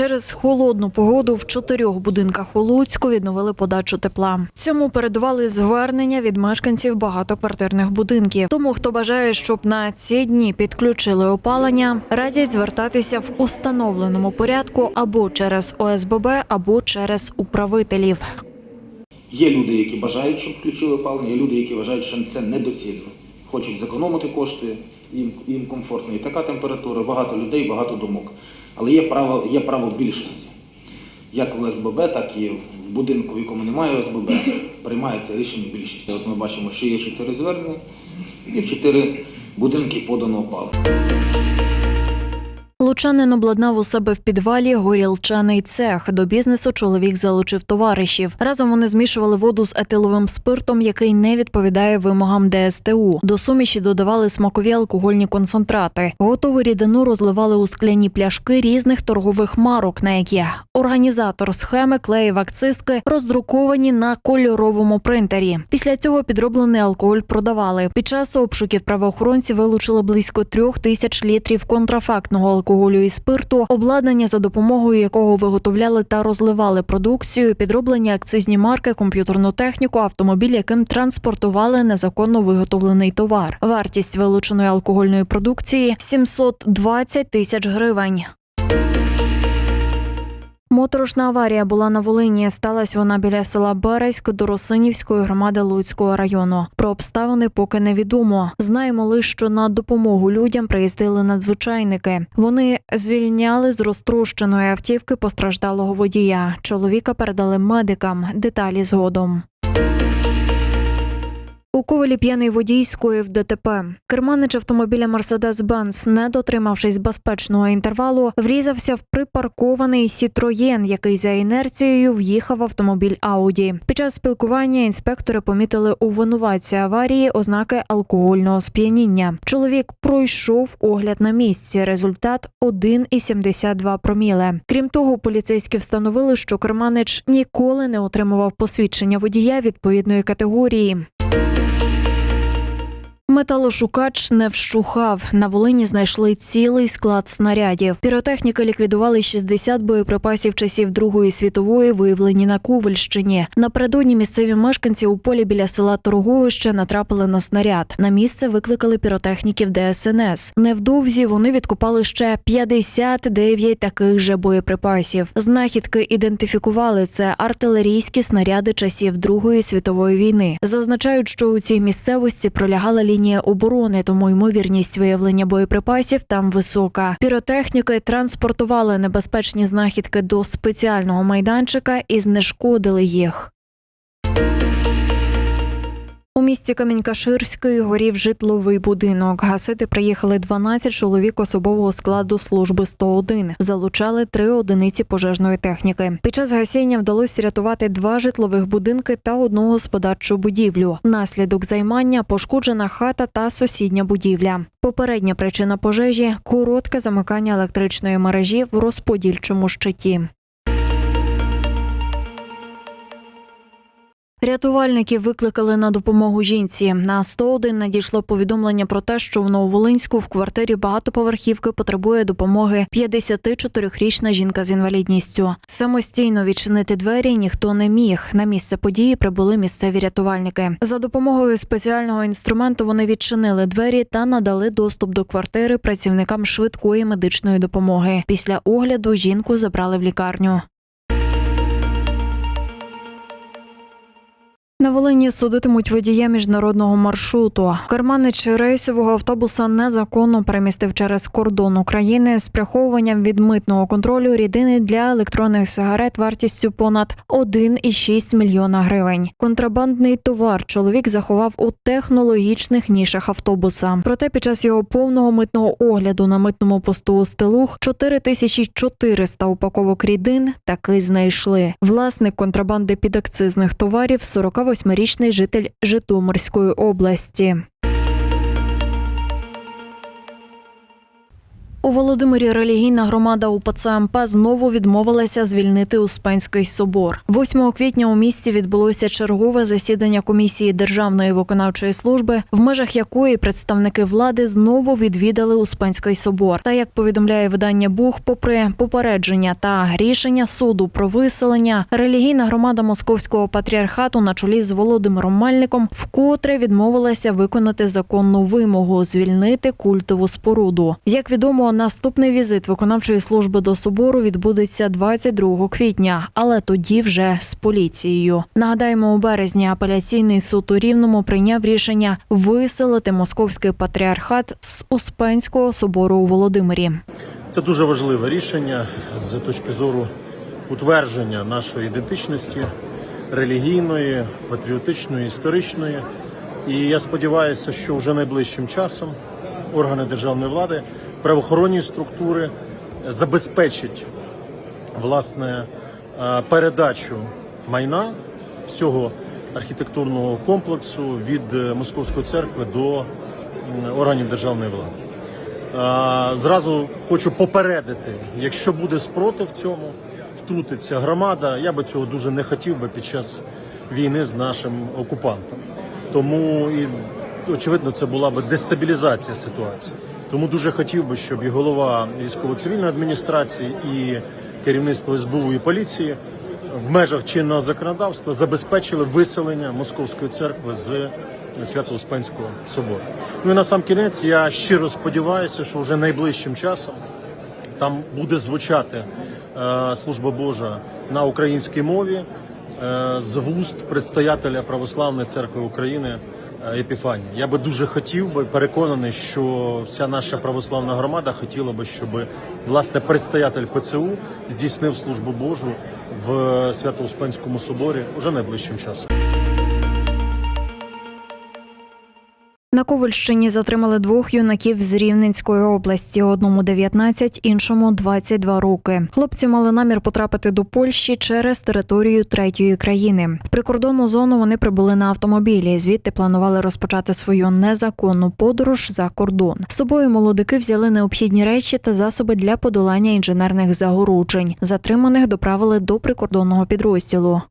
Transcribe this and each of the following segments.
Через холодну погоду в чотирьох будинках у Луцьку відновили подачу тепла. Цьому передували звернення від мешканців багатоквартирних будинків. Тому, хто бажає, щоб на ці дні підключили опалення, радять звертатися в установленому порядку або через ОСББ, або через управителів. Є люди, які бажають, щоб включили опалення, є люди, які вважають, що це недоцільно. Хочуть зекономити кошти, їм, їм комфортно. І така температура, багато людей, багато думок. Але є право, є право більшості. Як в СББ, так і в будинку, в якому немає ОСББ, приймається рішення більшості. От ми бачимо, що є чотири звернення, і в чотири будинки подано опалення. Лучанин обладнав у себе в підвалі горілчаний цех. До бізнесу чоловік залучив товаришів. Разом вони змішували воду з етиловим спиртом, який не відповідає вимогам ДСТУ. До суміші додавали смакові алкогольні концентрати. Готову рідину розливали у скляні пляшки різних торгових марок, на які організатор схеми клеїв акциски роздруковані на кольоровому принтері. Після цього підроблений алкоголь продавали. Під час обшуків правоохоронці вилучили близько трьох тисяч літрів контрафактного алкоголю і спирту, обладнання, за допомогою якого виготовляли та розливали продукцію, підроблені акцизні марки, комп'ютерну техніку, автомобіль, яким транспортували незаконно виготовлений товар. Вартість вилученої алкогольної продукції 720 тисяч гривень. Моторошна аварія була на Волині. Сталась вона біля села Березьк до Росинівської громади Луцького району. Про обставини поки невідомо. Знаємо лише, що на допомогу людям приїздили надзвичайники. Вони звільняли з розтрощеної автівки постраждалого водія. Чоловіка передали медикам. Деталі згодом. У Ковелі п'яний водій скоїв ДТП. Керманич автомобіля Мерседес-Бенц, не дотримавшись безпечного інтервалу, врізався в припаркований Сітроєн, який за інерцією в'їхав автомобіль Ауді. Під час спілкування інспектори помітили у винуватці аварії ознаки алкогольного сп'яніння. Чоловік пройшов огляд на місці. Результат 1,72 проміле. Крім того, поліцейські встановили, що керманич ніколи не отримував посвідчення водія відповідної категорії. Металошукач не вщухав. На Волині знайшли цілий склад снарядів. Піротехніки ліквідували 60 боєприпасів часів Другої світової, виявлені на Ковальщині. Напередодні місцеві мешканці у полі біля села Торговище натрапили на снаряд. На місце викликали піротехніків ДСНС. Невдовзі вони відкопали ще 59 таких же боєприпасів. Знахідки ідентифікували це артилерійські снаряди часів Другої світової війни. Зазначають, що у цій місцевості пролягала лінія оборони, тому ймовірність виявлення боєприпасів там висока. Піротехніки транспортували небезпечні знахідки до спеціального майданчика і знешкодили їх. У місті Камінь-Каширський горів житловий будинок. Гасити приїхали 12 чоловік особового складу служби 101. Залучали три одиниці пожежної техніки. Під час гасіння вдалося рятувати два житлових будинки та одну господарчу будівлю. Наслідок займання пошкоджена хата та сусідня будівля. Попередня причина пожежі коротке замикання електричної мережі в розподільчому щиті. Рятувальників викликали на допомогу жінці. На 101 надійшло повідомлення про те, що в Нововолинську в квартирі багатоповерхівки потребує допомоги 54-річна жінка з інвалідністю. Самостійно відчинити двері ніхто не міг. На місце події прибули місцеві рятувальники. За допомогою спеціального інструменту вони відчинили двері та надали доступ до квартири працівникам швидкої медичної допомоги. Після огляду жінку забрали в лікарню. На Волині судитимуть водія міжнародного маршруту. Керманич рейсового автобуса незаконно перемістив через кордон України з приховуванням від митного контролю рідини для електронних сигарет вартістю понад 1,6 мільйона гривень. Контрабандний товар чоловік заховав у технологічних нішах автобуса. Проте під час його повного митного огляду на митному посту у Стелух 4400 упаковок рідин таки знайшли. Власник контрабанди підакцизних товарів 48-річний житель Житомирської області. У Володимирі релігійна громада УПЦ МП знову відмовилася звільнити Успенський собор. 8 квітня у місті відбулося чергове засідання комісії Державної виконавчої служби, в межах якої представники влади знову відвідали Успенський собор. Та як повідомляє видання Бух, попри попередження та рішення суду про виселення, релігійна громада Московського патріархату на чолі з Володимиром Мальником вкотре відмовилася виконати законну вимогу звільнити культову споруду. Як відомо, наступний візит виконавчої служби до собору відбудеться 22 квітня, але тоді вже з поліцією. Нагадаємо, у березні апеляційний суд у Рівному прийняв рішення виселити московський патріархат з Успенського собору у Володимирі. Це дуже важливе рішення з точки зору утвердження нашої ідентичності релігійної, патріотичної, історичної. І я сподіваюся, що вже найближчим часом органи державної влади, правоохоронні структури забезпечать власне е, передачу майна всього архітектурного комплексу від е, Московської церкви до органів державної влади. Зразу хочу попередити, якщо буде спротив цьому, втрутиться громада. Я би цього дуже не хотів би під час війни з нашим окупантом. Тому і очевидно, це була би дестабілізація ситуації. Тому дуже хотів би, щоб і голова військово-цивільної адміністрації, і керівництво СБУ і поліції в межах чинного законодавства забезпечили виселення Московської церкви з Свято-Успенського собору. Ну і на сам кінець я щиро сподіваюся, що вже найближчим часом там буде звучати е, служба Божа на українській мові е, з вуст предстоятеля Православної церкви України Епіфанія. Я би дуже хотів би переконаний, що вся наша православна громада хотіла би, щоб власне предстоятель ПЦУ здійснив службу Божу в Свято-Успенському соборі уже найближчим часом. На Ковальщині затримали двох юнаків з Рівненської області. Одному 19, іншому 22 роки. Хлопці мали намір потрапити до Польщі через територію третьої країни. В прикордонну зону вони прибули на автомобілі. Звідти планували розпочати свою незаконну подорож за кордон. З собою молодики взяли необхідні речі та засоби для подолання інженерних загороджень. Затриманих доправили до прикордонного підрозділу.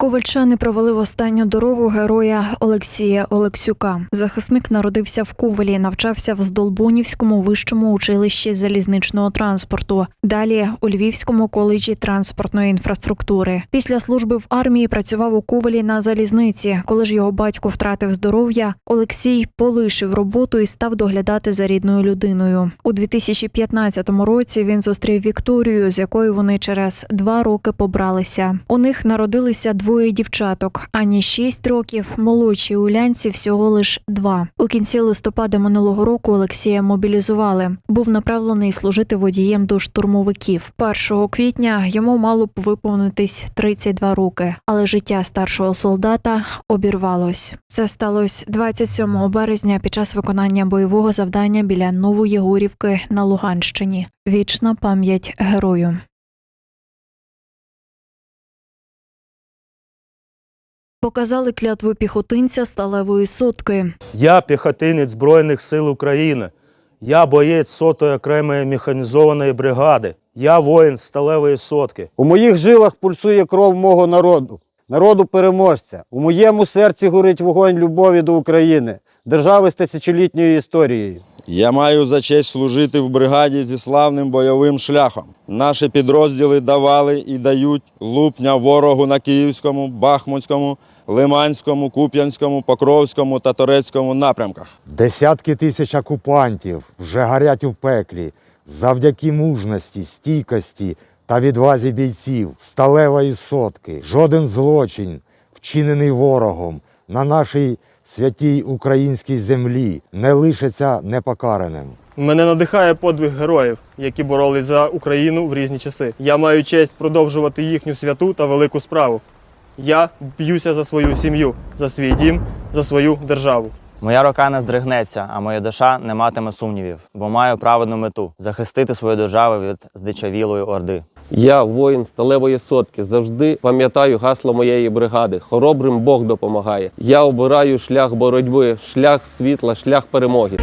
Ковальчани провели останню дорогу героя Олексія Олексюка. Захисник народився в Ковалі, навчався в Здолбунівському вищому училищі залізничного транспорту. Далі у Львівському коледжі транспортної інфраструктури. Після служби в армії працював у Ковалі на залізниці. Коли ж його батько втратив здоров'я, Олексій полишив роботу і став доглядати за рідною людиною. У 2015 році він зустрів Вікторію, з якою вони через два роки побралися. У них народилися двоє дівчаток. Ані 6 років, молодшій Улянці всього лиш два. У кінці листопада минулого року Олексія мобілізували. Був направлений служити водієм до штурмовиків. 1 квітня йому мало б виповнитись 32 роки, але життя старшого солдата обірвалось. Це сталося 27 березня під час виконання бойового завдання біля Новоєгорівки на Луганщині. Вічна пам'ять герою. Показали клятву піхотинця сталевої сотки. Я піхотинець Збройних сил України. Я боєць сотої окремої механізованої бригади. Я воїн сталевої сотки. У моїх жилах пульсує кров мого народу, народу переможця. У моєму серці горить вогонь любові до України, держави з тисячолітньою історією. Я маю за честь служити в бригаді зі славним бойовим шляхом. Наші підрозділи давали і дають лупня ворогу на Київському, Бахмутському, Лиманському, Куп'янському, Покровському та Торецькому напрямках. Десятки тисяч окупантів вже горять у пеклі завдяки мужності, стійкості та відвазі бійців, сталевої сотки. Жоден злочин, вчинений ворогом на нашій святій українській землі, не лишиться непокараним. Мене надихає подвиг героїв, які боролись за Україну в різні часи. Я маю честь продовжувати їхню святу та велику справу. Я б'юся за свою сім'ю, за свій дім, за свою державу. Моя рука не здригнеться, а моя душа не матиме сумнівів, бо маю праведну мету захистити свою державу від здичавілої орди. Я, воїн сталевої сотки, завжди пам'ятаю гасло моєї бригади. Хоробрим Бог допомагає. Я обираю шлях боротьби, шлях світла, шлях перемоги.